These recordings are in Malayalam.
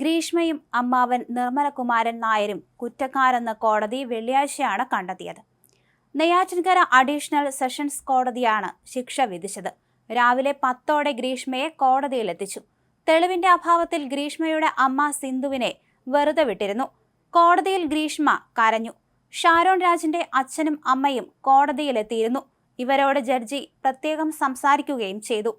ഗ്രീഷ്മയും അമ്മാവൻ നിർമ്മലകുമാരൻ നായരും കുറ്റക്കാരെന്ന് കോടതി വെള്ളിയാഴ്ചയാണ് കണ്ടെത്തിയത്. നെയ്യാറ്റിൻകര അഡീഷണൽ സെഷൻസ് കോടതിയാണ് ശിക്ഷ വിധിച്ചത്. രാവിലെ പത്തോടെ ഗ്രീഷ്മയെ കോടതിയിലെത്തിച്ചു. തെളിവിന്റെ അഭാവത്തിൽ ഗ്രീഷ്മയുടെ അമ്മ സിന്ധുവിനെ വെറുതെ വിട്ടിരുന്നു. കോടതിയിൽ ഗ്രീഷ്മ കരഞ്ഞു. ഷാരോൺ രാജിന്റെ അച്ഛനും അമ്മയും കോടതിയിലെത്തിയിരുന്നു. ഇവരോട് ജഡ്ജി പ്രത്യേകം സംസാരിക്കുകയും ചെയ്തു.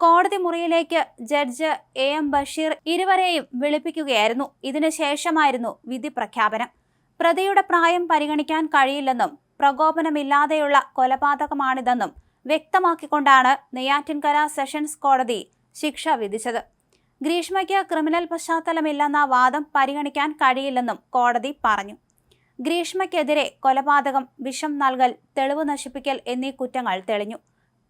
കോടതി മുറിയിലേക്ക് ജഡ്ജ് എ എം ബഷീർ ഇരുവരെയും വിളിപ്പിക്കുകയായിരുന്നു. ഇതിനുശേഷമായിരുന്നു വിധി പ്രഖ്യാപനം. പ്രതിയുടെ പ്രായം പരിഗണിക്കാൻ കഴിയില്ലെന്നും പ്രകോപനമില്ലാതെയുള്ള കൊലപാതകമാണിതെന്നും വ്യക്തമാക്കിക്കൊണ്ടാണ് നെയ്യാറ്റിൻകര സെഷൻസ് കോടതി ശിക്ഷ വിധിച്ചത്. ഗ്രീഷ്മയ്ക്ക് ക്രിമിനൽ പശ്ചാത്തലമില്ലെന്ന വാദം പരിഗണിക്കാൻ കഴിയില്ലെന്നും കോടതി പറഞ്ഞു. ഗ്രീഷ്മയ്ക്കെതിരെ കൊലപാതകം വിഷം നൽകൽ തെളിവ് നശിപ്പിക്കൽ എന്നീ കുറ്റങ്ങൾ തെളിഞ്ഞു.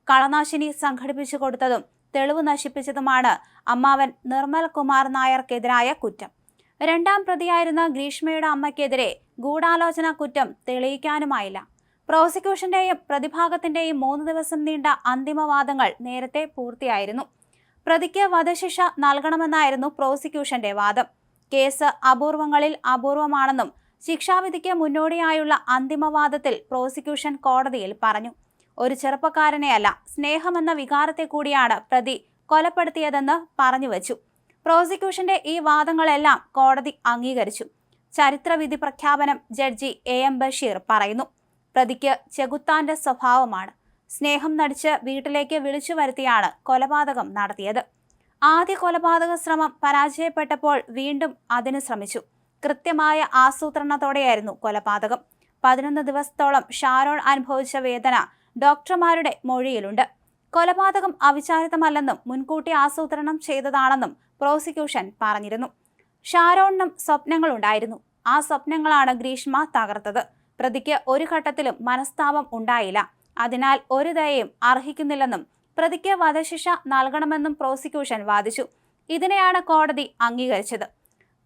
കളനാശിനി സംഘടിപ്പിച്ചു കൊടുത്തതും തെളിവ് നശിപ്പിച്ചതുമാണ് അമ്മാവൻ നിർമ്മൽ കുമാർ നായർക്കെതിരായ കുറ്റം. രണ്ടാം പ്രതിയായിരുന്ന ഗ്രീഷ്മയുടെ അമ്മയ്ക്കെതിരെ ഗൂഢാലോചന കുറ്റം തെളിയിക്കാനുമായില്ല. പ്രോസിക്യൂഷന്റെയും പ്രതിഭാഗത്തിന്റെയും മൂന്ന് ദിവസം നീണ്ട അന്തിമവാദങ്ങൾ നേരത്തെ പൂർത്തിയായിരുന്നു. പ്രതിക്ക് വധശിക്ഷ നൽകണമെന്നായിരുന്നു പ്രോസിക്യൂഷന്റെ വാദം. കേസ് അപൂർവങ്ങളിൽ അപൂർവമാണെന്നും ശിക്ഷാവിധിക്ക് മുന്നോടിയായുള്ള അന്തിമവാദത്തിൽ പ്രോസിക്യൂഷൻ കോടതിയിൽ പറഞ്ഞു. ഒരു ചെറുപ്പക്കാരനെയല്ല സ്നേഹമെന്ന വികാരത്തെ കൂടിയാണ് പ്രതി കൊലപ്പെടുത്തിയതെന്ന് പറഞ്ഞു വച്ചു. പ്രോസിക്യൂഷന്റെ ഈ വാദങ്ങളെല്ലാം കോടതി അംഗീകരിച്ചു. ചരിത്രവിധി പ്രഖ്യാപനം ജഡ്ജി എ എം ബഷീർ പറയുന്നു. പ്രതിക്ക് ചെകുത്താന്റെ സ്വഭാവമാണ്. സ്നേഹം നടിച്ച് വീട്ടിലേക്ക് വിളിച്ചു വരുത്തിയാണ് കൊലപാതകം നടത്തിയത്. ആദ്യ കൊലപാതക ശ്രമം പരാജയപ്പെട്ടപ്പോൾ വീണ്ടും അതിന് ശ്രമിച്ചു. കൃത്യമായ ആസൂത്രണത്തോടെയായിരുന്നു കൊലപാതകം. പതിനൊന്ന് ദിവസത്തോളം ഷാരോൺ അനുഭവിച്ച വേദന ഡോക്ടർമാരുടെ മൊഴിയിലുണ്ട്. കൊലപാതകം അവിചാരിതമല്ലെന്നും മുൻകൂട്ടി ആസൂത്രണം ചെയ്തതാണെന്നും പ്രോസിക്യൂഷൻ പറഞ്ഞിരുന്നു. ഷാരോണിനും സ്വപ്നങ്ങളുണ്ടായിരുന്നു. ആ സ്വപ്നങ്ങളാണ് ഗ്രീഷ്മ തകർത്തത്. പ്രതിക്ക് ഒരു ഘട്ടത്തിലും മനസ്താപം ഉണ്ടായില്ല. അതിനാൽ ഒരു ദയയും അർഹിക്കുന്നില്ലെന്നും പ്രതിക്ക് വധശിക്ഷ നൽകണമെന്നും പ്രോസിക്യൂഷൻ വാദിച്ചു. ഇതിനെയാണ് കോടതി അംഗീകരിച്ചത്.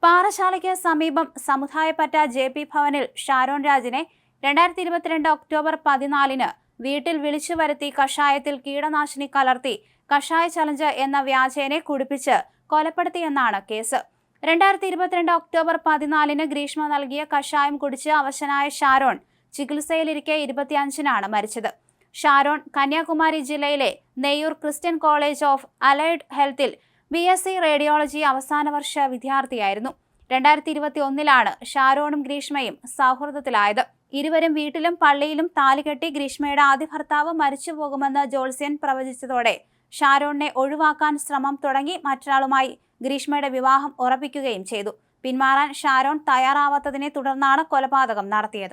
പാറശാലയ്ക്ക് സമീപം സമുദായപ്പറ്റ ജെ പി ഭവനിൽ ഷാരോൺ രാജിനെ രണ്ടായിരത്തി ഇരുപത്തിരണ്ട് ഒക്ടോബർ പതിനാലിന് വീട്ടിൽ വിളിച്ചു വരുത്തി കഷായത്തിൽ കീടനാശിനി കലർത്തി കഷായ ചലഞ്ച് എന്ന വ്യാജേനെ കുടിപ്പിച്ച് കൊലപ്പെടുത്തിയെന്നാണ് കേസ്. രണ്ടായിരത്തി ഇരുപത്തിരണ്ട് ഒക്ടോബർ പതിനാലിന് ഗ്രീഷ്മ നൽകിയ കഷായം കുടിച്ച് അവശനായ ഷാരോൺ ചികിത്സയിലിരിക്കെ ഇരുപത്തിയഞ്ചിനാണ് മരിച്ചത്. ഷാരോൺ കന്യാകുമാരി ജില്ലയിലെ Neyyoor Christian college of allied ഹെൽത്തിൽ B S C radiology അവസാന വർഷ വിദ്യാർത്ഥിയായിരുന്നു. രണ്ടായിരത്തി ഇരുപത്തി ഒന്നിലാണ് ഷാരോണും ഗ്രീഷ്മയും സൗഹൃദത്തിലായത്. ഇരുവരും വീട്ടിലും പള്ളിയിലും താലികെട്ടി ഗ്രീഷ്മയുടെ ആദ്യ ഭർത്താവ് മരിച്ചു പോകുമെന്ന് ജോൾസ്യൻ പ്രവചിച്ചതോടെ ഷാരോണിനെ ഒഴിവാക്കാൻ ശ്രമം തുടങ്ങി മറ്റൊരാളുമായി ഗ്രീഷ്മയുടെ വിവാഹം ഉറപ്പിക്കുകയും ചെയ്തു. പിന്മാറാൻ ഷാരോൺ തയ്യാറാവാത്തതിനെ തുടർന്നാണ് കൊലപാതകം നടത്തിയത്.